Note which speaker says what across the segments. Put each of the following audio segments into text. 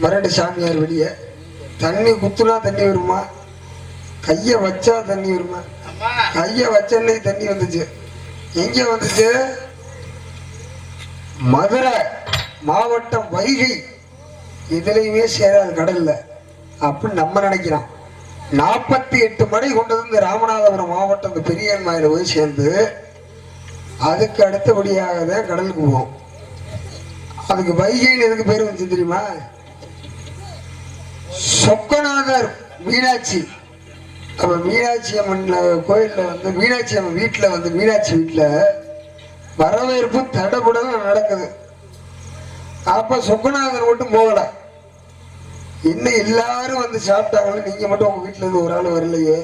Speaker 1: வரலையே தண்ணி குத்துனா தண்ணி வருமா? கையை வச்சா தண்ணி வருமா? கையை வச்சோன்னே தண்ணி வந்துச்சு. எங்க வந்துச்சு? மதுரை மாவட்டம் வைகை. எதுலையுமே சேராது கடல்ல. அப்படின்னு நம்ம நினைக்கிறோம் நாற்பத்தி எட்டு மடை கொண்டது இந்த ராமநாதபுரம் மாவட்டம் இந்த பெரியன்மாயில போய் சேர்ந்து அதுக்கு அடுத்தபடியாக தான் கடலுக்கு போவோம். அதுக்கு வைகைன்னு எதுக்கு பேர் வந்துச்சு தெரியுமா? சொக்கநாதர் மீனாட்சி. அப்ப மீனாட்சி அம்மன் கோயில்ல வந்து மீனாட்சி அம்மன் வீட்டுல வந்து மீனாட்சி வீட்டுல வரவேற்பு தடபுடலாம் நடக்குது. அப்ப சொக்கநாதர் மட்டும் போகல. இன்னும் எல்லாரும் வந்து சாப்பிட்டாங்கன்னு நீங்க மட்டும் உங்க வீட்டுல இருந்து ஒரு ஆள் வரலையே.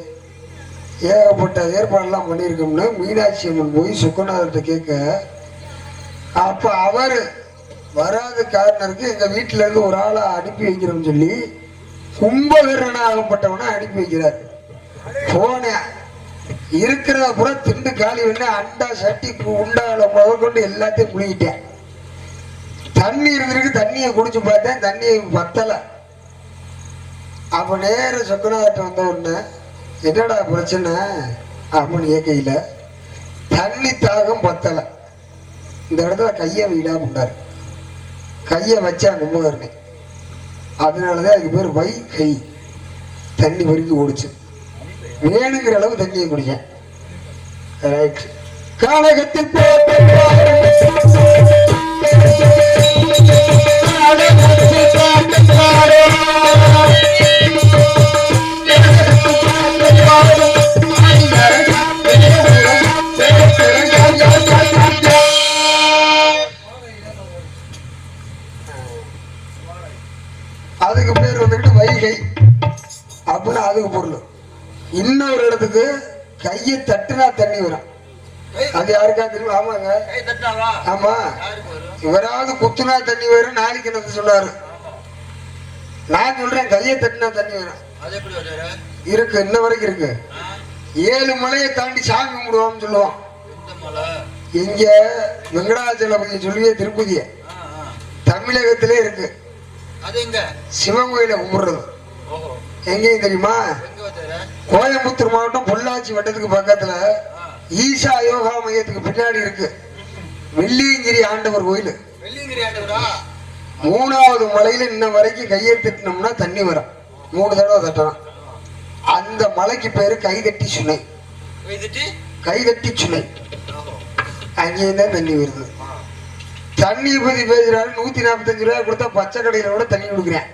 Speaker 1: ஏகப்பட்ட ஏற்பாடெல்லாம் பண்ணியிருக்கோம்னு மீனாட்சி அம்மன் போய் சொக்கநாதர்கிட்ட கேட்க அப்ப அவர் வராத காரணருக்கு எங்க வீட்டுல இருந்து ஒரு ஆளை அனுப்பி வைக்கிறோம்னு சொல்லி கும்பகர்ணனாகப்பட்டவனை அனுப்பி வைக்கிறார். போனேன். இருக்கிறத பூரா திண்டு காலி வந்து அண்டா சட்டி உண்டால முதற்கொண்டு எல்லாத்தையும் குளிக்கிட்டேன் தண்ணி இருந்திருக்கு தண்ணியை குடிச்சு பார்த்தேன். தண்ணியை பத்தலை. அப்ப நேர சொக்கநாதட்ட வந்த உடனே என்னடா பிரச்சனை? அப்படின்னு இயற்கையில தண்ணி தாகம் பத்தல. இந்த இடத்துல கையை வீடா பண்ணாரு கையை வச்சா கும்பகர்ணி அதனாலதான் அதுக்கு பேர் வை கை. தண்ணி பெருக்கி ஓடிச்சு வேணுங்கிற அளவு தண்ணியை குடிச்சேன் ரைட் காலகத்தில் இடத்துக்கு கையை தட்டுனா தண்ணி வரும். அது யாருக்கா தெரியும்? ஆமாங்க. ஆமா. இவராவது குத்துனா தண்ணி வரும் நாளைக்கு என்னது சொன்னாரு நான் சொல்றேன் கையை தட்டினா தண்ணி வரும். இருக்கு இன்ன வரைக்கும் இருக்கு. ஏழு மலையை தாண்டி சாமி கும்பிடுவோம்னு சொல்லுவோம் இங்க வெங்கடாச்சலபதி சொல்லியே திருப்பதிய. தமிழகத்திலே இருக்கு. சிவன் கோயிலை கும்பிடுறது. எங்கேயும் தெரியுமா? கோயம்புத்தூர் மாவட்டம் பொள்ளாச்சி வட்டத்துக்கு பக்கத்துல ஈஷா யோகா மையத்துக்கு பின்னாடி இருக்கு. வெள்ளியங்கிரி ஆண்டவர் கோயில். மூணாவது மலையில இன்ன வரைக்கும் கையை தட்டினோம்னா தண்ணி வரும். மூணு தடவை தட்டணும் அந்த மலைக்கு பேரு கைதட்டி சுனை. கைதட்டி? சுனை. அங்கேயும் தான் தண்ணி வருது. தண்ணி பத்தி பேசுறாரு. நூத்தி நாற்பத்தஞ்சு ரூபாய் கொடுத்தா பச்சை கடையில கூட தண்ணி கொடுக்குறேன்.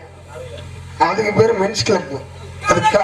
Speaker 1: அதுக்கு பேரு மென்ஸ் கிளப் அதுக்கா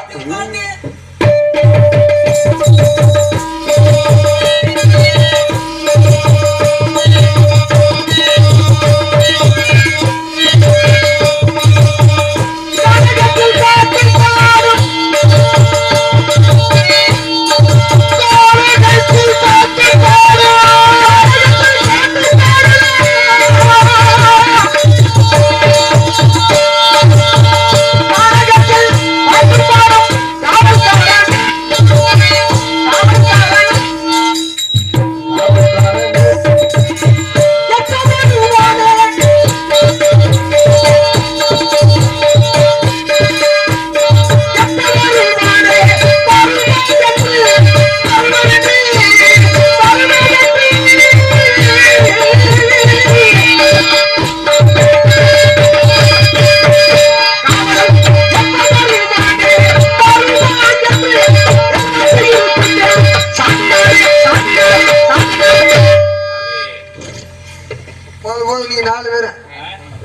Speaker 1: போது போது நீங்க நாலு பேரு.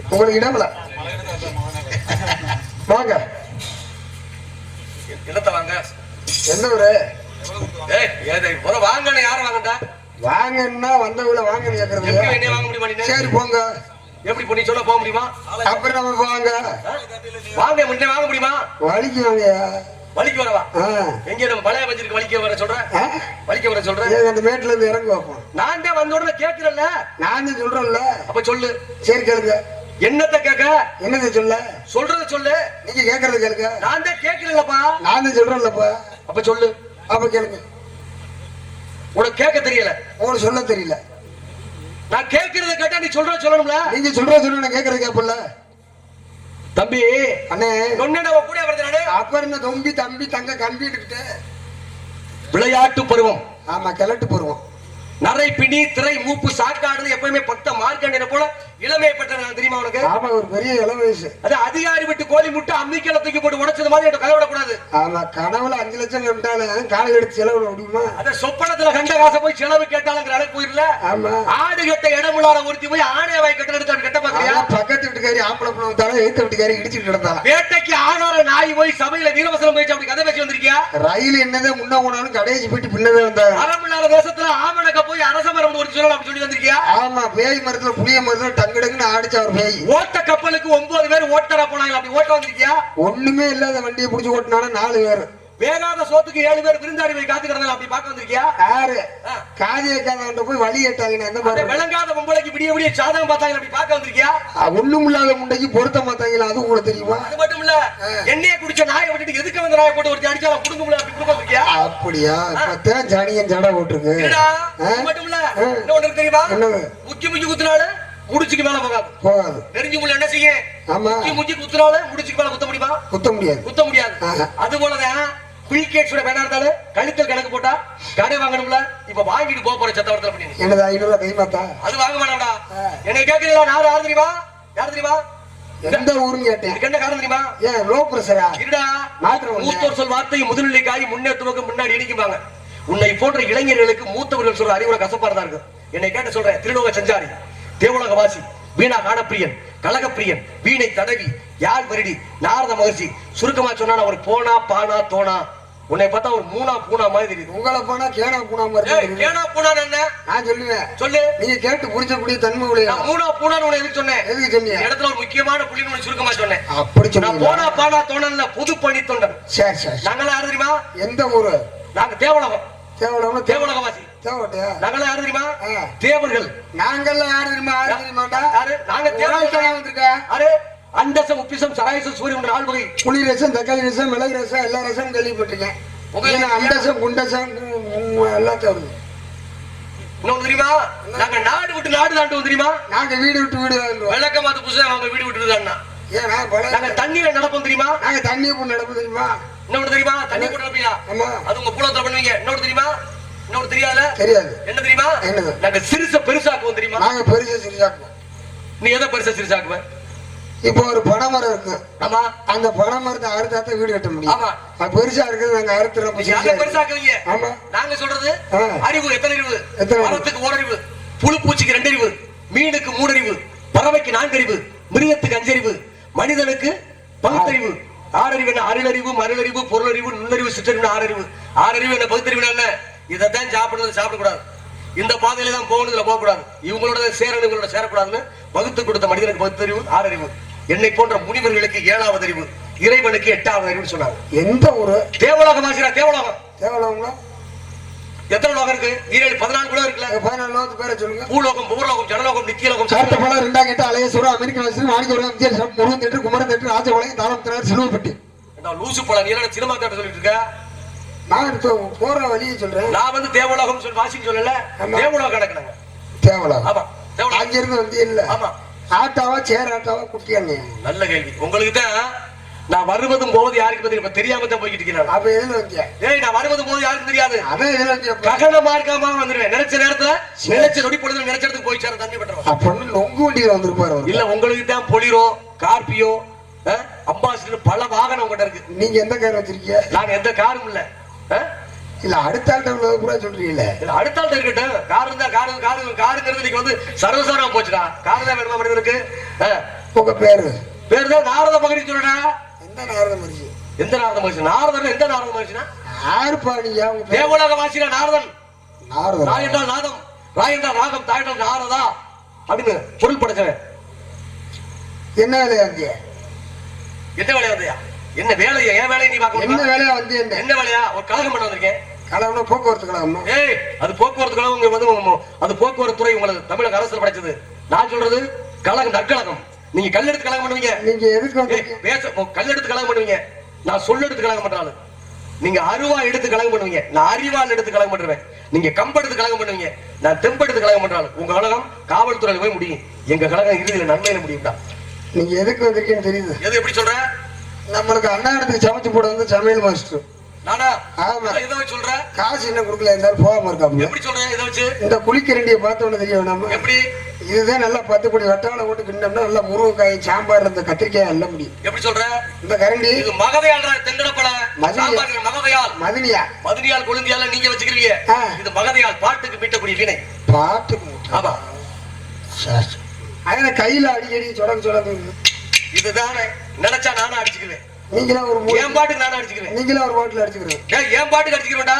Speaker 1: உங்களுக்கு இடமில்ல வாங்க.
Speaker 2: என்னத்த வாங்க?
Speaker 1: எந்த ஊரு?
Speaker 2: வாங்கன்னு யார வாங்கடா
Speaker 1: வாங்கன்னா வந்தவங்கள
Speaker 2: எப்படி
Speaker 1: கேக்குறது
Speaker 2: வாங்க முடியுமா
Speaker 1: சரி போங்க.
Speaker 2: எப்படி பண்ணி சொல்ல போக முடியுமா?
Speaker 1: அப்புறம் நம்ம போவாங்க
Speaker 2: வாங்க முன்னே வாங்க முடியுமா?
Speaker 1: வலிக்கு வாங்க.
Speaker 2: வலிக்கு வரவா. எங்க நம்ம பழைய பஞ்சிருக்கு வலிக்க வர சொல்ற?
Speaker 1: ஆ?
Speaker 2: வலிக்க வர சொல்ற?
Speaker 1: ஏங்க அந்த மேட்ல இருந்து இறங்க வைப்போம்
Speaker 2: நான் தான் வந்த உடனே கேக்குறல்ல
Speaker 1: நான் சொல்றேன்ல.
Speaker 2: அப்ப சொல்லு.
Speaker 1: சரி கேளுங்க.
Speaker 2: என்னத்த கேக்க
Speaker 1: என்னது சொல்ல?
Speaker 2: சொல்றத சொல்லு.
Speaker 1: நீங்க கேக்குறது கேளுங்க.
Speaker 2: நான் தான் கேக்குறேன்லப்பா
Speaker 1: நான் சொல்றேன்லப்பா.
Speaker 2: அப்ப சொல்லு.
Speaker 1: அப்ப கேளுங்க.
Speaker 2: உனக்கு கேட்க தெரியல.
Speaker 1: உங்களுக்கு சொல்ல தெரியல.
Speaker 2: நான் கேக்குறத கேட்டா நீ சொல்ற சொல்லணும்ல.
Speaker 1: நீங்க சொல்ற சொன்ன நான் கேக்குறது கேப்பல
Speaker 2: தம்பி
Speaker 1: அண்ணே.
Speaker 2: நொண்ணன கூட வருது
Speaker 1: அப்புறம் தொம்பி தம்பி தங்க கம்பி எடுக்கிட்டு
Speaker 2: விளையாட்டு பருவம்.
Speaker 1: ஆமா கிளட்டு போடுவோம்
Speaker 2: நரை பிணி திரை மூப்பு சாக்காடுன்னு எப்பவுமே பத்த மார்க்கண்டின போல இளமையை பெற்ற தெரியுமா உனக்கு?
Speaker 1: ஆமா ஒரு பெரிய இள வயசு.
Speaker 2: அது அதிகாரி விட்டு கோழி முட்டை அம்மிக்கல தூக்கி போட்டு உடைச்சது மாதிரி என்கிட்ட கலவிடக்கூடாது
Speaker 1: ஆமா கனவுல அஞ்சு லட்சம் கண்டாலும் காலை எடுத்து செலவு முடியுமா?
Speaker 2: அத சொப்பனத்துல கண்ட காசை போய் செலவு கேட்டாலுங்கிற அளவுக்கு போயிடல
Speaker 1: ஆமா.
Speaker 2: ஆடு கட்ட இடமுள்ளார ஒருத்தி போய் ஆணைய வாய் கட்ட எடுத்து கட்ட பாக்குறியா
Speaker 1: ஆனா பக்கத்து வீட்டுக்காரி ஆம்பளை எய்த்த வீட்டுக்காரி இடிச்சுட்டு கிடந்தாலும்
Speaker 2: வேட்டைக்கு ஆகார நாய் போய் சபையில வீரவசனம் போயிடுச்சு அப்படி கதை பேசி வந்திருக்கியா?
Speaker 1: ரயில் என்னதே முன்ன போனாலும் கடைசி போயிட்டு பின்னதே வந்தாங்க
Speaker 2: அறமில்லாத தேசத்துல ஆமணக்க போய் அரச மரம் ஒரு சொல்லலாம் அப்படி சொல்லி வந்திருக்கியா?
Speaker 1: ஆமா பேய் மரத்துல புளிய மரத்துல டங்கு டங்குன்னு ஆடிச்சு அவர் பேய்.
Speaker 2: ஓட்ட கப்பலுக்கு ஒன்பது பேர் ஓட்டரா போனாங்க. அப்படி ஓட்ட வந்திருக்கியா?
Speaker 1: ஒண்ணுமே இல்லாத வண்டியை புடிச்சு ஓட்டினாலும் நாலு பேரு.
Speaker 2: வேகாத சோத்துக்கு ஏழு பேர் விருந்தாடி போய் காத்து கிடந்தாங்க அப்படி பார்க்க வந்திருக்கியா?
Speaker 1: யாரு. காதி வைக்காதவன்ட்ட போய் வழி ஏட்டாங்க அந்த மாதிரி
Speaker 2: விளங்காத பொம்பளைக்கு விடிய விடிய சாதகம் பார்த்தாங்க அப்படி பார்க்க வந்திருக்கியா?
Speaker 1: ஒண்ணும் இல்லாத முண்டைக்கு பொருத்த மாத்தாங்களா அது உங்களுக்கு தெரியுமா?
Speaker 2: அது மட்டும் இல்ல எண்ணெயை குடிச்ச நாயை விட்டுட்டு எதுக்கு வந்து நாயை போட்டு ஒரு அடிச்சாலும் முடியல அப்படி குடுக்க வந்திருக்கியா?
Speaker 1: அப்படியா? இப்பதான் ஜானியன் ஜடா போட்டிருக்கு.
Speaker 2: மட்டும் இல்ல. என்ன ஒண்ணு தெரியுமா? முக்கி முக்கி குத்துனால முடிச்சுக்கு மேல போகாது.
Speaker 1: போகாது.
Speaker 2: நெருங்கி முள்ள என்ன செய்ய?
Speaker 1: ஆமா.
Speaker 2: முக்கி குத்துனால முடிச்சுக்கு மேல குத்த முடியுமா?
Speaker 1: குத்த முடியாது.
Speaker 2: குத்த முடியாது. அது போலதான் குயிக்கேட்ஸோட வேணா இருந்தாலும் கழுத்தல் கணக்கு போட்டா கடை வாங்கணும்ல இப்ப வாங்கிட்டு போக போற சத்தவரத்துல பண்ணி
Speaker 1: என்னது ஐநூறு ரூபாய் கை மாத்தா
Speaker 2: அது வாங்க வேணாம்டா. என்னை கேட்கறீங்களா நான் யார் தெரியுமா? யார் தெரியுமா?
Speaker 1: எந்த ஊருன்னு கேட்டேன்.
Speaker 2: என்ன காரணம் தெரியுமா?
Speaker 1: ஏன் லோ பிரஷரா
Speaker 2: இருடா. மூத்தோர் சொல் வார்த்தை முதுநிலை காய் முன்னேற்றுவதற்கு முன்னாடி இடிக்குவாங்க உன்னை போன்ற இளைஞர்களுக்கு மூத்தவர்கள் சொல்ற அறிவுரை கசப்பா தான் இருக்கு என்னை கேட்ட சொல்றேன் திருலோக சஞ்சாரி. தேவலோக வாசி வீணா காணப்பிரியன் கழகப்பிரியன் வீணை தடவி யார் வருடி? நாரத மகர்ஷி சுருக்கமா சொன்னா அவர் போனா பானா தோனா. உன்னை பார்த்தா ஒரு மூணா பூனா மாதிரி தெரியுது.
Speaker 1: உங்களை போனா கேனா பூனா மாதிரி.
Speaker 2: ஏனா பூனா என்ன?
Speaker 1: நான் சொல்லுவேன்.
Speaker 2: சொல்லு.
Speaker 1: நீங்க கேட்டு புரிஞ்சக்கூடிய தன்மை உடைய
Speaker 2: மூணா பூனான்னு உன்னை எதுக்கு சொன்னேன்?
Speaker 1: எதுக்கு சொன்னீங்க
Speaker 2: இடத்துல ஒரு முக்கியமான புள்ளின்னு உனக்கு சுருக்கமா சொன்னேன்.
Speaker 1: அப்படி
Speaker 2: நான் போனா பானா தோணல புது பணி தொண்டன்
Speaker 1: சரி சரி
Speaker 2: யாரு தெரியுமா?
Speaker 1: எந்த ஊரு?
Speaker 2: நாங்க தேவலோகம்.
Speaker 1: தேவலம்னா
Speaker 2: தேவலோகவாசி. நாங்களாம் யாரு தெரியுமா. தேவர்கள்.
Speaker 1: நாங்கெல்லாம் யாரு தெரியுமா? யாரு தெரியுமாடா
Speaker 2: யாரு? நாங்க தேவர்கள்.
Speaker 1: வந்திருக்க?
Speaker 2: யாரு? அண்டசம் உப்பிசம் சராயசம் சூரியன் நாள் வகை
Speaker 1: புளி ரசம் தக்காளி ரசம் மிளகு ரசம் எல்லா ரசம் கேள்விப்பட்டிருக்கேன். அண்டசம் குண்டசம் எல்லாத்தையும் வருது
Speaker 2: இன்னொன்னு தெரியுமா? நாங்க நாடு விட்டு நாடு தாண்டுவோம் தெரியுமா?
Speaker 1: நாங்க வீடு விட்டு வீடு
Speaker 2: விளக்கமாத்து புதுசா அவங்க வீடு விட்டு தாண்டா. நாங்க தண்ணியில நடப்போம் தெரியுமா?
Speaker 1: நாங்க தண்ணி போட்டு நடப்பு தெரியுமா?
Speaker 2: இன்னொன்னு தெரியுமா? தண்ணி போட்டு நடப்பீங்க அது உங்க புலத்துல பண்ணுவீங்க. இன்னொன்னு தெரியுமா? இன்னொன்னு தெரியாத
Speaker 1: தெரியாது.
Speaker 2: என்ன தெரியுமா?
Speaker 1: என்னது?
Speaker 2: நாங்க சிறுச பெருசாக்குவோம் தெரியுமா?
Speaker 1: நாங்க பெருசா சிரிச்சாக்குவோம்
Speaker 2: நீ எதை பெருசா சிறுசாக்குவ?
Speaker 1: இப்போ ஒரு பனைமரம் இருக்கு.
Speaker 2: ஆமா.
Speaker 1: அந்த பனைமரத்தை அறுத்தாத்தான் வீடு கட்ட முடியும்.
Speaker 2: ஆமா.
Speaker 1: அது பெருசா இருக்குது நாங்க அறுத்துறோம்.
Speaker 2: பெருசாக்குவீங்க.
Speaker 1: ஆமா.
Speaker 2: நாங்க சொல்றது. அறிவு எத்தனை அறிவு?
Speaker 1: எத்தனை?
Speaker 2: மரத்துக்கு ஓரறிவு புழு பூச்சிக்கு ரெண்டு அறிவு மீனுக்கு மூணு அறிவு பறவைக்கு நான்கு அறிவு மிருகத்துக்கு அஞ்சறிவு மனிதனுக்கு பகுத்தறிவு. ஆறறிவு என்ன? அருளறிவு மருளறிவு பொருளறிவு நுண்ணறிவு சிற்றறிவு ஆறறிவு. ஆறறிவு என்ன? பகுத்தறிவு என்ன? இதைத்தான் சாப்பிடுறது சாப்பிடக்கூடாது. இந்த பாதையில தான் போகணும் இதுல போகக்கூடாது. இவங்களோட சேரணும் இவங்களோட சேரக்கூடாதுன்னு வகுத்து கொடுத்த மனிதனுக்கு பகுத்தறிவு ஆறறிவு என்னை போன்ற முனிவர்களுக்கு ஏழாவது அறிவு இறைவனுக்கு எட்டாவது அறிவுன்னு சொன்னாங்க.
Speaker 1: எந்த ஊரு
Speaker 2: தேவலோகம் ஆசிரியர் தேவலோகம்.
Speaker 1: தேவலம்னா
Speaker 2: எத்தனை லோகம் இருக்கு? ஈரேழு பதினாலு கூட இருக்குல்ல?
Speaker 1: பதினாலு லோகத்து பேரை சொல்லுங்க.
Speaker 2: பூலோகம் பூர்லோகம் ஜனலோகம் நித்தியலோகம்
Speaker 1: சார்த்த படம் ரெண்டாம் கேட்ட அலையசுரம் அமெரிக்க வாசி மாணிக்கவரம் விஜயசம் முருகன் தேட்டர் குமரன் தேட்டர் ராஜபாளையம் தாளம் திறர் சிலுவப்பட்டி
Speaker 2: லூசு பழம் நீ என்ன சினிமா தேட்டர் சொல்லிட்டு இருக்க?
Speaker 1: நான் போற வழியை சொல்றேன்.
Speaker 2: நான் வந்து தேவலோகம் சொல்லி வாசின்னு சொல்லல. தேவலோகம் கிடக்குறாங்க
Speaker 1: தேவலம்
Speaker 2: ஆமா. தேவலோகம்.
Speaker 1: அங்கிருந்து வந்து இல்ல.
Speaker 2: ஆமா.
Speaker 1: ஆட்டாவா சேர் ஆட்டாவா குட்டியாங்க
Speaker 2: நல்ல கேள்வி. உங்களுக்கு தான் நான் வருவதும் போது யாருக்கு தெரியும் இப்ப தெரியாம தான் போய்கிட்டு இருக்கிறேன்.
Speaker 1: அப்ப எதுல வந்தியா?
Speaker 2: ஏய் நான் வருவதும் போது யாருக்கும் தெரியாது?
Speaker 1: அதான் எதுல வந்தியா
Speaker 2: ககன மார்க்கமா வந்துருவேன். நினைச்ச நேரத்துல நினைச்ச நொடி பொழுது நினைச்ச இடத்துக்கு போய் சேர தண்ணி பண்றோம்
Speaker 1: அப்படின்னு நொங்கு வண்டியில வந்திருப்பாரு
Speaker 2: இல்ல உங்களுக்கு தான் பொலிரோ கார்பியோ அம்பாசிடர் பல வாகனம் உங்ககிட்ட இருக்கு.
Speaker 1: நீங்க எந்த கார் வச்சிருக்கீங்க?
Speaker 2: நாங்க எந்த காரும் இல்ல?
Speaker 1: இல்ல அடுத்த ஆள்கிட்ட கூட சொல்றீங்களே
Speaker 2: இல்ல அடுத்த ஆள்கிட்ட இருக்கட்டும். கார் இருந்தா காரு காரு காருங்கிறது நீங்க வந்து சர்வசாரம் போச்சுடா. கார் தான் வேணுமா மனிதனுக்கு.
Speaker 1: உங்க பேரு?
Speaker 2: பேர் தான் நாரத மகனி சொல்றா
Speaker 1: எந்த நாரத மரிசி
Speaker 2: எந்த நாரத மகிழ்ச்சி நாரதன் எந்த நாரத
Speaker 1: உங்க பேர்?
Speaker 2: தேவலோக வாசினா நாரதன்.
Speaker 1: நாரதன்
Speaker 2: ராய் என்றால் நாதம். ராய் என்றால் ராகம் தாய் என்றால் நாரதா அப்படின்னு பொருள் படைச்சவன்
Speaker 1: என்ன வேலையா வந்திய
Speaker 2: என்ன வேலையா வந்தியா என்ன வேலையா என் வேலையை நீ பார்க்க
Speaker 1: என்ன? வேலையா வந்திய
Speaker 2: என்ன? வேலையா? ஒரு கழகம் பண்ண வந்திருக்கேன்.
Speaker 1: கலவன போக்குவரத்து கழகமா
Speaker 2: ஏய் அது போக்குவரத்து கழகம் உங்க வந்து அது போக்குவரத்து துறை உங்களுக்கு தமிழக அரசு படைச்சது. நான் சொல்றது கழகம் நற்கழகம். நீங்க கல்லெடுத்து கழகம் பண்ணுவீங்க.
Speaker 1: நீங்க எதுக்கு
Speaker 2: பேச கல்லெடுத்து கழகம் பண்ணுவீங்க. நான் சொல்லெடுத்து கழகம் பண்றாலும் நீங்க அருவா எடுத்து கழகம் பண்ணுவீங்க. நான் அறிவால் எடுத்து கழகம் பண்ணுவேன் நீங்க கம்பெடுத்து கழகம் பண்ணுவீங்க. நான் தெம்பெடுத்து கழகம் பண்றாலும் உங்க கழகம் காவல்துறையில போய் முடியும். எங்க கழகம் இறுதியில நன்மையில முடியும்டா.
Speaker 1: நீங்க எதுக்கு வந்திருக்கீங்கன்னு தெரியுது.
Speaker 2: எது எப்படி சொல்ற?
Speaker 1: நம்மளுக்கு அண்ணாடத்துக்கு சமைச்சு போட வந்து சமையல் மாஸ்டர்
Speaker 2: நானா?
Speaker 1: ஆமா.
Speaker 2: எதை வச்சு சொல்ற?
Speaker 1: காசு என்ன கொடுக்கல இருந்தாலும் போகாம இருக்காங்க
Speaker 2: எப்படி சொல்ற இதை வச்சு?
Speaker 1: இந்த குளிக்கரண்டியை பார்த்த உடனே தெரியும் நம்ம.
Speaker 2: எப்படி?
Speaker 1: இதுதான் நல்லா பத்து பொடி வட்டால போட்டு கிண்டோம்னா நல்லா முருங்கைக்காய் சாம்பார் இந்த கத்திரிக்காய் எல்லாம் முடியும்
Speaker 2: எப்படி சொல்ற?
Speaker 1: இந்த கரண்டி.
Speaker 2: இது மகதையாள்ற தெங்கடப்பட
Speaker 1: மதுரை.
Speaker 2: சாம்பார் மகதையால்.
Speaker 1: மதினியா.
Speaker 2: மதுரையால் கொழுந்தியால நீங்க வச்சுக்கிறீங்க. இது மகதையால் பாட்டுக்கு மீட்டக்கூடிய வீணை.
Speaker 1: பாட்டு
Speaker 2: ஆமா.
Speaker 1: அதனால கையில அடிக்கடி சொடக்கு சொடக்கு
Speaker 2: இதுதானே நினைச்சா நானும் அடிச்சுக்குவேன்.
Speaker 1: நீங்களா ஒரு
Speaker 2: என் பாட்டுக்கு நானும் அடிச்சுக்கிறேன்
Speaker 1: நீங்களா ஒரு பாட்டில் அடிச்சுக்கிறேன்
Speaker 2: என் பாட்டுக்கு அடிச்சுக்கிறேன்டா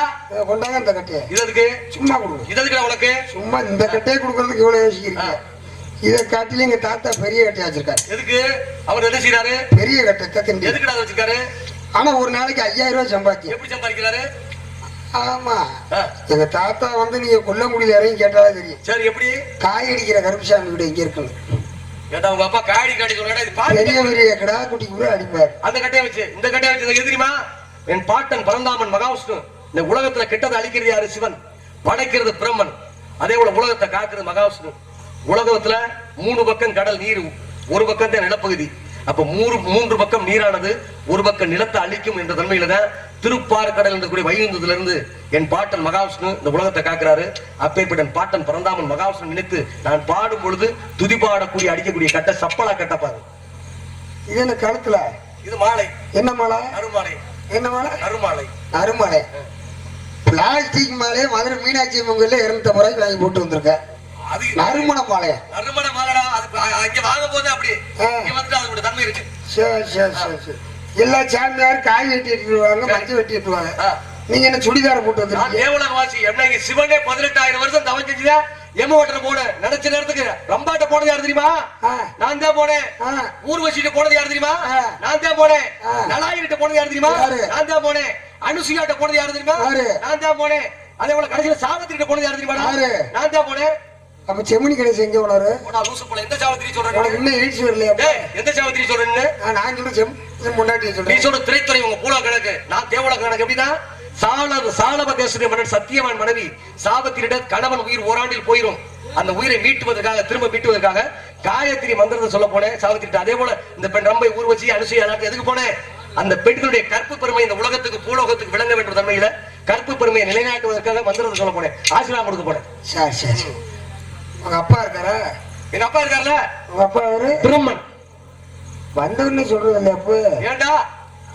Speaker 1: கொண்டாங்க இந்த கட்டையை.
Speaker 2: இது எதுக்கு?
Speaker 1: சும்மா கொடுங்க
Speaker 2: இது எதுக்குடா உனக்கு?
Speaker 1: சும்மா இந்த கட்டையை கொடுக்கறதுக்கு இவ்வளவு யோசிக்கிறீங்க? இதை காட்டில எங்க தாத்தா பெரிய கட்டையா வச்சிருக்காரு.
Speaker 2: எதுக்கு? அவர் என்ன செய்யறாரு
Speaker 1: பெரிய கட்டை தக்கண்டி
Speaker 2: எதுக்குடா வச்சிருக்காரு?
Speaker 1: ஆனா ஒரு நாளைக்கு ஐயாயிரம் ரூபாய்
Speaker 2: எப்படி சம்பாதிக்கிறாரு?
Speaker 1: ஆமா. எங்க தாத்தா வந்து நீங்க கொல்லங்குடியில இறங்கி கேட்டாலே தெரியும்.
Speaker 2: சரி எப்படி?
Speaker 1: காய் அடிக்கிற கருப்புசாமி வீடு இங்க இருக்குன்னு.
Speaker 2: கேட்டா உங்க அப்பா காடி காடி சொல்றா இது பாட்டு
Speaker 1: பெரிய பெரிய கிடா குட்டி கூட அடிப்பாரு.
Speaker 2: அந்த கட்டையை வச்சு இந்த கட்டையை வச்சு எது தெரியுமா? என் பாட்டன் பரந்தாமன் மகாவிஷ்ணு இந்த உலகத்துல கெட்டதை அழிக்கிறது யாரு? சிவன். படைக்கிறது பிரம்மன். அதே போல உலகத்தை காக்கிறது மகாவிஷ்ணு. உலகத்துல மூணு பக்கம் கடல் நீர் ஒரு பக்கம் தான் நிலப்பகுதி. அப்ப மூணு மூன்று பக்கம் நீரானது ஒரு பக்கம் நிலத்தை அழிக்கும் என்ற தன்மையில தான் திருப்பார் கடல் என்ற கூடிய வைகுந்தத்துல இருந்து என் பாட்டன் மகாவிஷ்ணு இந்த உலகத்தை காக்கிறாரு. அப்பேற்பட்ட என் பாட்டன் பரந்தாமன் மகாவிஷ்ணு நினைத்து நான் பாடும் பொழுது துதி பாடக்கூடிய அடிக்கக்கூடிய கட்டை சப்பலா கட்டப்பாரு.
Speaker 1: இது என்ன கழுத்துல?
Speaker 2: இது மாலை.
Speaker 1: என்ன மாலை?
Speaker 2: நறுமாலை
Speaker 1: என்ன மாலை?
Speaker 2: நறுமாலை
Speaker 1: அருமாலை. பிளாஸ்டிக் மாலையை மதுரை மீனாட்சி அம்மங்கள்ல இருநூத்தி ரூபாய்க்கு வாங்கி போட்டு வந்திருக்கேன்.
Speaker 2: அது
Speaker 1: நறுமண மாலையா
Speaker 2: நறுமண மாலடா அது அங்க வாங்கும் போது அப்படி. இங்க அதோட தன்மை இருக்கு
Speaker 1: சரி சரி சரி சரி எல்லா சாமியார் காய் வெட்டிட்டு வருவாங்க மஞ்சள். நீங்க என்ன சுடிதார் போட்டு வந்திருக்கீங்க
Speaker 2: தேவலக வாசி என்ன இங்க சிவனே பதினெட்டாயிரம் வருஷம் தவம் செஞ்சுதா எம ஓட்டர் போன நினைச்ச நேரத்துக்கு ரம்பாட்ட போனது யாரு தெரியுமா. நான் தான் போனேன். ஊர்வசிட்டு போனது யாரு தெரியுமா. நான் தான் போனேன். நலாயிரிட்ட போனது யாரு தெரியுமா? நான் தான் போனேன் அனுசுயாட்ட போனது யாரு தெரியுமா? நான் தான் போனேன் அதே போல கடைசியில சாவித்திரிட்ட போனது யாரு தெரியுமா? நான் தான் போனேன்
Speaker 1: அப்ப செமினி கணேசன் எங்க
Speaker 2: போல எந்த சாவித்திரி சொல்றேன்
Speaker 1: உனக்கு இன்னும் எயிட்ஸ் வரலையா?
Speaker 2: எந்த சாவித்திரி சொல்றேன்னு
Speaker 1: நான் சொல்ல செம் செம் பொண்டாட்டி
Speaker 2: நீ
Speaker 1: சொல்றேன்
Speaker 2: சொல்ற திரைத்துறை உங்க பூலா கணக்கு. நான் தேவல கணக்கு எப்படின்னா சால சாலபதேசனுடைய மன்னன் சத்தியவான் மனைவி சாபத்திரிட கணவன் உயிர் ஓராண்டில் போயிரும். அந்த உயிரை மீட்டுவதற்காக திரும்ப மீட்டுவதற்காக காயத்ரி மந்திரத்தை சொல்ல போனேன். சாவித்திரிட்ட அதே போல இந்த பெண் ரம்பை ஊர் வச்சு அனுசூயா எதுக்கு போனேன்? அந்த பெண்களுடைய கற்பு பெருமை இந்த உலகத்துக்கு பூலோகத்துக்கு விளங்க வேண்டும் தன்மையில கற்பு பெருமையை நிலைநாட்டுவதற்காக மந்திரத்தை சொல்ல போனேன். ஆசீர்வாதம் கொடுக்க போனேன்.
Speaker 1: சரி சரி. உங்க அப்பா இருக்காரா?
Speaker 2: எங்க அப்பா இருக்காருல்ல
Speaker 1: உங்க அப்பா அவரு
Speaker 2: பிரம்மன்
Speaker 1: வந்தவன்னு சொல்றது இல்லையா அப்போ.
Speaker 2: ஏண்டா?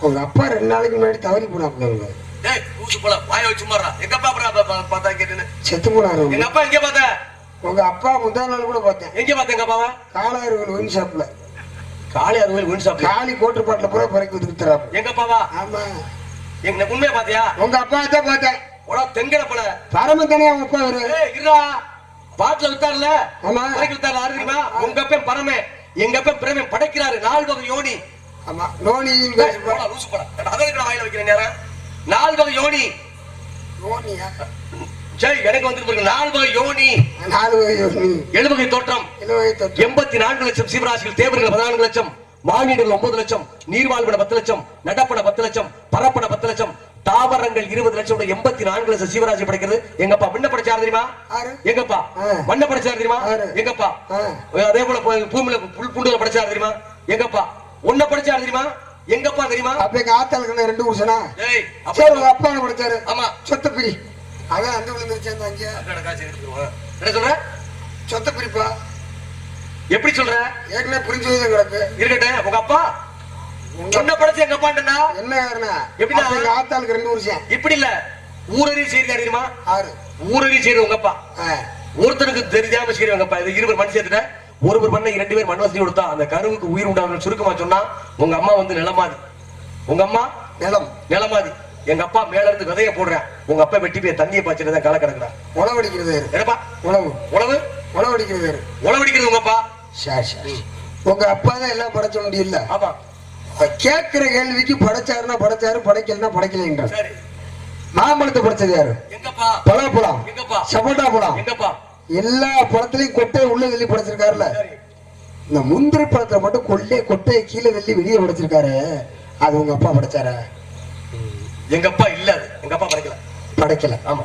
Speaker 1: உங்க அப்பா ரெண்டு நாளைக்கு முன்னாடி தவறி போனாப்ல அவங்க
Speaker 2: டேய் ஊசு போல வாய வச்சு மாறா எங்க அப்பா அப்புறம் பார்த்தா கேட்டுன்னு.
Speaker 1: செத்து போனாரு
Speaker 2: எங்க அப்பா எங்க பார்த்த?
Speaker 1: உங்க அப்பா முந்தா நாள் கூட பார்த்தேன்.
Speaker 2: எங்க பார்த்த எங்க அப்பாவா?
Speaker 1: காலாயிரம் ஒயின் ஷாப்ல
Speaker 2: காளி ஒயின் ஷாப்
Speaker 1: காலி கோட்டுப்பாட்டுல பூரா பறக்கி வித்துறாப்ல
Speaker 2: எங்க அப்பாவா?
Speaker 1: ஆமா.
Speaker 2: எங்க உண்மையை பாத்தியா
Speaker 1: உங்க அப்பா தான் பார்த்தேன்.
Speaker 2: உடா தெங்கட போல.
Speaker 1: பரம தானே அவங்க அப்பா
Speaker 2: ஏய் இருடா. பாட்டுல வித்தாருல
Speaker 1: ஆமா.
Speaker 2: வித்தாரு யாரு தெரியுமா? உங்க அப்பன் பரமே. எங்க அப்பன் பிரமே. படைக்கிறாரு. நாலு வகை யோனி
Speaker 1: ஆமா
Speaker 2: போடா, லூசு போடா. ஏடா, அதை எதுக்குடா வாயில வைக்கிறேன் நேரம் நாலு வகை யோனி.
Speaker 1: நோனியா
Speaker 2: சரி எனக்கு வந்து நாலு வகை யோனி.
Speaker 1: நாலு வகை யோனி
Speaker 2: ஏழு வகை தோற்றம். எண்பத்தி நான்கு லட்சம் சீவராசிகள் தேவர்கள் பதினான்கு லட்சம். மானிடர்கள் ஒன்பது லட்சம். நீர்வாழ்விட பத்து லட்சம். நடப்பட பத்து லட்சம். பரப்பட பத்து லட்சம். தாவரங்கள் இருபது லட்சம் எண்பத்தி நான்கு லட்சம் சீவராசி படைக்கிறது. எங்கப்பா விண்ண படைச்சாரு தெரியுமா? எங்கப்பா. வண்ண படைச்சாரு தெரியுமா. எங்கப்பா. அதே போல பூமியில புல் புண்டுல படைச்சாரு தெரியுமா? எங்கப்பா? உன்ன படைச்சாரு தெரியுமா? எங்கப்பா தெரியுமா?
Speaker 1: அப்ப எங்க ஆத்தாளுக்கு ரெண்டு புருஷனா?
Speaker 2: அப்ப
Speaker 1: அப்பா படிச்சாரு.
Speaker 2: ஆமா.
Speaker 1: சொத்த பிரி. அதான் அந்த விழுந்துருச்சு அந்த
Speaker 2: எடுத்துக்கோ. என்ன சொல்ற?
Speaker 1: சொத்த பிரிப்பா?
Speaker 2: எப்படி சொல்ற?
Speaker 1: ஏற்கனவே புரிஞ்சு கிடக்கு.
Speaker 2: இருக்கட்டும் உங்க அப்பா? உன்ன படைச்ச எங்க அப்பாண்டா
Speaker 1: என்ன
Speaker 2: எப்படின்னா?
Speaker 1: அப்ப எங்க ஆத்தாளுக்கு ரெண்டு வருஷம்
Speaker 2: இப்படி இல்ல. ஊரறி செய்தி தெரியுமா?
Speaker 1: ஆறு
Speaker 2: ஊரறி செய்து உங்க அப்பா. ஒருத்தனுக்கு தெரியாம செய்யற உங்க அப்பா. இது இருவர் மண் சேர்த்துட்ட. ஒருவர் பண்ண இரண்டு பேர் மண் வசதி கொடுத்தா அந்த கருவுக்கு உயிர் உண்டாகணும் சுருக்கமா சொன்னா உங்க அம்மா வந்து நிலமாதி. உங்க அம்மா?
Speaker 1: நிலம்.
Speaker 2: நிலமாதி. எங்க அப்பா மேல இருந்து விதைய போடுறேன் உங்க அப்பா வெட்டி போய் தண்ணியை பாய்ச்சிட்டு தான் களை கிடக்குறா
Speaker 1: உழவடிக்கிறது யாரு?
Speaker 2: என்னப்பா?
Speaker 1: உழவு.
Speaker 2: உழவு?
Speaker 1: உழவடிக்கிறது யாரு?
Speaker 2: உழவடிக்கிறது உங்க அப்பா?
Speaker 1: சரி சரி உங்க அப்பா தான் எல்லாம் படைச்ச முடியல
Speaker 2: ஆமா.
Speaker 1: கேட்கிற கேள்விக்கு படைச்சாருன்னா படைச்சாரு படைக்கலன்னா படைக்கலைன்றார். மாம்பழத்தை படைச்சது யாரு? பலாப்பழம்.
Speaker 2: எங்கப்பா?
Speaker 1: சப்போட்டா பழம். எல்லா பழத்திலையும் கொட்டையை உள்ள தள்ளி படைச்சிருக்காருல்ல
Speaker 2: சரி.
Speaker 1: இந்த முந்திரி பழத்துல மட்டும் கொள்ளை கொட்டையை கீழே தள்ளி வெளியே படைச்சிருக்காரு. அது உங்க அப்பா படைச்சாரா?
Speaker 2: எங்க அப்பா இல்ல அது. எங்க அப்பா படைக்கல?
Speaker 1: படைக்கல.
Speaker 2: ஆமா.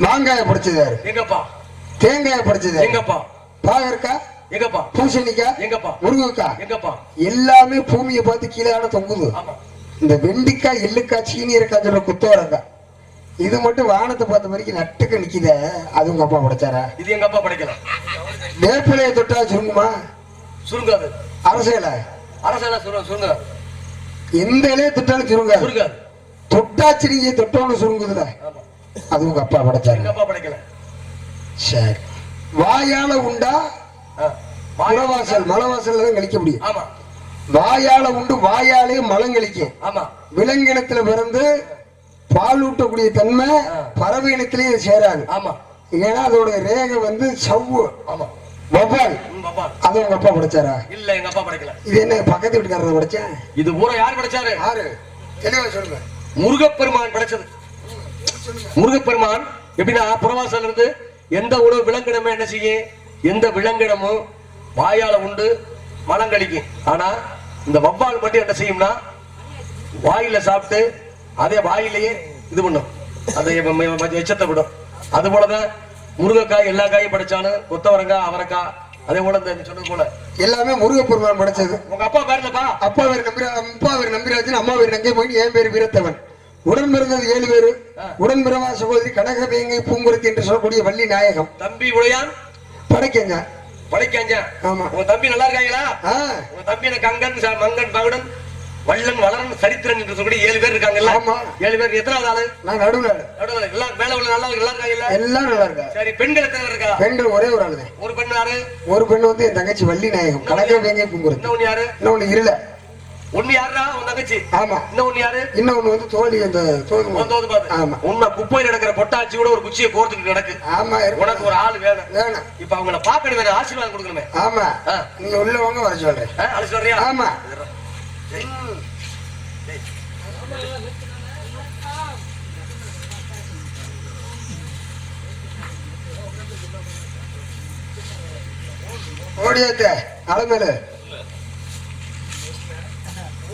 Speaker 1: மாங்காயை படைச்சது யாரு?
Speaker 2: எங்கப்பா?
Speaker 1: தேங்காயை படைச்சது
Speaker 2: எங்கப்பா?
Speaker 1: பாகற்கா
Speaker 2: எங்கப்பா?
Speaker 1: பூசணிக்காய்
Speaker 2: எங்கப்பா?
Speaker 1: முருங்கைக்காய்.
Speaker 2: எங்கப்பா?
Speaker 1: எல்லாமே பூமியை பார்த்து கீழே தொங்குது. இந்த வெண்டிக்காய் எள்ளுக்காய் சீனியருக்காய் சொல்ற குத்தவரங்காய் இது மட்டும் வானத்தை பார்த்த வரைக்கும் நட்டுக்க நிக்குதே. அது உங்க அப்பா படைச்சாரா
Speaker 2: இது எங்க அப்பா படைக்கலாம்
Speaker 1: வேப்பிலையை தொட்டா சுருங்குமா?
Speaker 2: சுருங்காது.
Speaker 1: அரசியல?
Speaker 2: அரசால சுருங்க சுருங்காது.
Speaker 1: எந்த இலையை தொட்டாலும் சுருங்காது.
Speaker 2: சுருங்காது.
Speaker 1: தொட்டாச்சு நீங்க தொட்டோன்னு சுருங்குதுல. அது உங்க அப்பா படைச்சாரு
Speaker 2: எங்க அப்பா படைக்கல
Speaker 1: சரி. வாயால உண்டா? மலவாசல் மலவாசல்ல தான் கழிக்க முடியும்.
Speaker 2: ஆமா.
Speaker 1: வாயால உண்டு வாயாலே மலம் கழிக்கும்.
Speaker 2: ஆமா.
Speaker 1: விலங்கினத்துல பிறந்து பால் ஊட்டக்கூடிய தன்மை பறவை இனத்திலேயே சேராது.
Speaker 2: ஆமா.
Speaker 1: ஏன்னா அதோட ரேகை வந்து சவ்வு.
Speaker 2: ஆமா.
Speaker 1: வவ்வால். அதை உங்க அப்பா படைச்சாரா?
Speaker 2: இல்ல எங்க அப்பா படைக்கல.
Speaker 1: இது என்ன பக்கத்து வீட்டுக்காரத படைச்சேன்
Speaker 2: இது பூரா யார் படைச்சாரு?
Speaker 1: யாரு? தெளிவா சொல்லுங்க.
Speaker 2: முருகப்பெருமான் படைச்சது. முருகப்பெருமான் எப்படின்னா புறவாசல் இருந்து எந்த உணவு விலங்கினமே என்ன செய்யும்? எந்த விலங்கினமும் வாயால உண்டு மலம் கழிக்கும் ஆனா இந்த வவ்வால் மட்டும் என்ன செய்யும்னா வாயில சாப்பிட்டு அதே வாயிலேயே இது பண்ணும். அதை எச்சத்தை விடும். அது போலதான் முருங்கைக்காய் எல்லா காயும் படைச்சாலும் கொத்தவரங்காய் அவரைக்காய் அதே போல இந்த சொன்னது போல.
Speaker 1: எல்லாமே முருகப்பெருமான் படைச்சது.
Speaker 2: உங்க அப்பா பேர்லப்பா
Speaker 1: அப்பா பேர் நம்பி அப்பா பேர் நம்பிராஜன் அம்மா பேர் நங்கை மொழி என் பேர் வீரத்தவன். உடன் பிறந்தது ஏழு பேரு. உடன் பிறவா சகோதரி கனக வேங்கை பூங்குருத்தி என்று சொல்லக்கூடிய வள்ளி நாயகம்.
Speaker 2: தம்பி உடையான்?
Speaker 1: படைக்கங்க.
Speaker 2: படைக்காஞ்சா
Speaker 1: ஆமா.
Speaker 2: உங்க தம்பி நல்லா இருக்காங்களா? உங்க தம்பி எனக்கு அங்கன் மங்கன் மகுடன் வள்ளன் வளரன் சரித்திரன் என்று சொல்லக்கூடிய ஏழு பேர் இருக்காங்கல்ல?
Speaker 1: ஆமா.
Speaker 2: ஏழு பேர் எத்தனாவது ஆளு?
Speaker 1: நான் நடுவுல.
Speaker 2: நடுவுல. எல்லாம் மேல உள்ள நல்லா நல்லா இருக்காங்கல்ல?
Speaker 1: எல்லாம் நல்லா இருக்கா?
Speaker 2: சரி பெண்கள் எத்தனை இருக்கா?
Speaker 1: பெண்கள் ஒரே ஒரு ஆளுதான்
Speaker 2: ஒரு பெண் யாரு?
Speaker 1: ஒரு பெண் வந்து என் தங்கச்சி வள்ளி நாயகம். கனக வேங்கை பூங்குருத்தி
Speaker 2: இன்னொன்னு யாரு?
Speaker 1: இன்னொன்னு இருள.
Speaker 2: ஒண்ணு யாருடா? உன் தங்கச்சி.
Speaker 1: ஆமா.
Speaker 2: இன்னொன்னு யாரு?
Speaker 1: இன்னொன்னு வந்து தோழி அந்த தோது ஆமா.
Speaker 2: உன்னை குப்பையில நடக்கிற பொட்டாச்சி கூட ஒரு குச்சியை கோர்த்துட்டு கிடக்கு.
Speaker 1: ஆமா.
Speaker 2: உனக்கு ஒரு ஆள் வேணும்.
Speaker 1: வேணும்.
Speaker 2: இப்ப அவங்கள பாக்கணும் வேற ஆசீர்வாதம் கொடுக்கணுமே.
Speaker 1: ஆமா. நீங்க உள்ள வாங்க வர சொல்றேன்.
Speaker 2: அழைச்சு வர்றியா
Speaker 1: ஆமா. ஓடியாத்த அலமேலு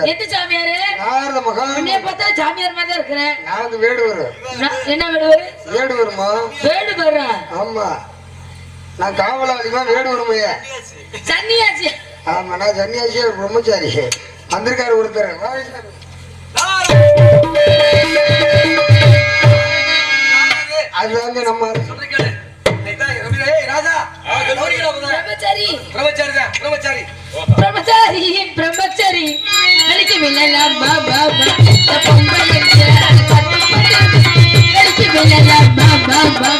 Speaker 1: சாமியார்.
Speaker 3: சாமியார்? நாகரத பார்த்தா சாமியார் மாதிரி தான் இருக்கிறேன்
Speaker 1: நான் வந்து
Speaker 3: என்ன வேடுவர்?
Speaker 1: வேடுவருமா?
Speaker 3: வேடுவர்?
Speaker 1: ஆமா. நான் காவலாளிமா வேடுவருமைய.
Speaker 3: சன்னியாசி.
Speaker 1: ஆமா நான் சன்னியாசி பிரம்மச்சாரி. வந்திருக்காரு ஒருத்தர். அது வந்து நம்ம
Speaker 2: ராஜா. ಬ್ರಹ್ಮಚಾರಿ ಬ್ರಹ್ಮಚಾರಿ ಬ್ರಹ್ಮಚಾರಿ ಬ್ರಹ್ಮಚಾರಿ ಬ್ರಹ್ಮಚಾರಿ ನನಗೆ ಮಿಲನ ಬಾಬಾ ಬ್ರಹ್ಮಚಾರಿ ನನಗೆ ಮಿಲನ ಬಾಬಾ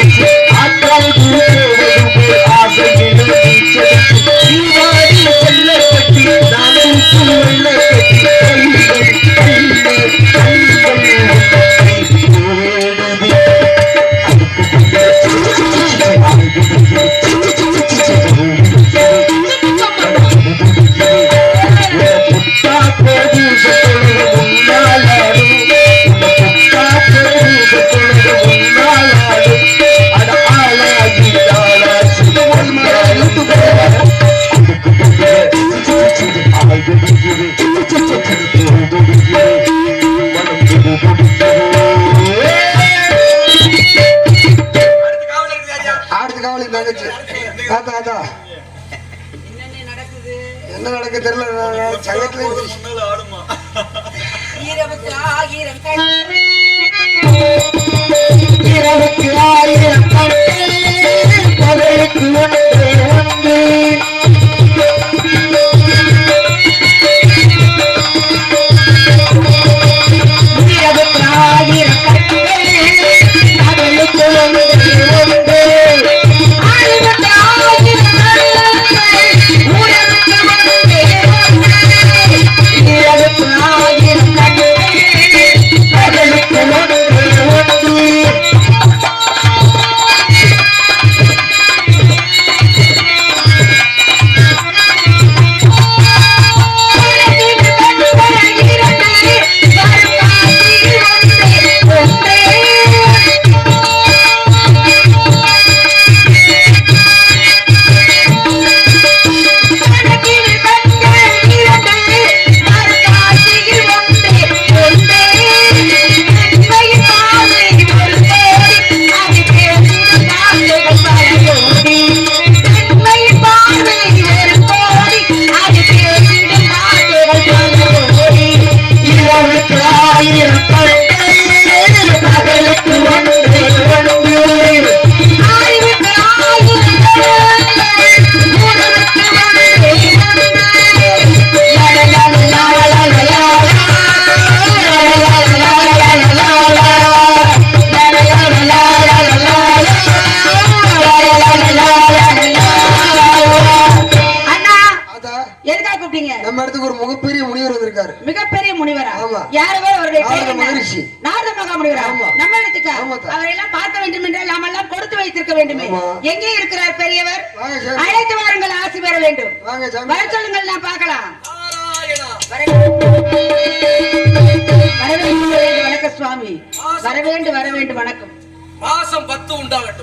Speaker 2: பயிர் பயிர்
Speaker 1: பகலுக்கு
Speaker 4: வேண்டுமே. எங்கே இருக்கிறார் பெரியவர்? அழைத்து வாருங்கள் ஆசி பெற வேண்டும். வர சொல்லுங்கள் நான் பார்க்கலாம். வரவேண்டும் வரவேண்டும் வணக்க சுவாமி. வரவேண்டு வரவேண்டு வணக்கம்.
Speaker 2: மாசம் பத்து உண்டாகட்டும்.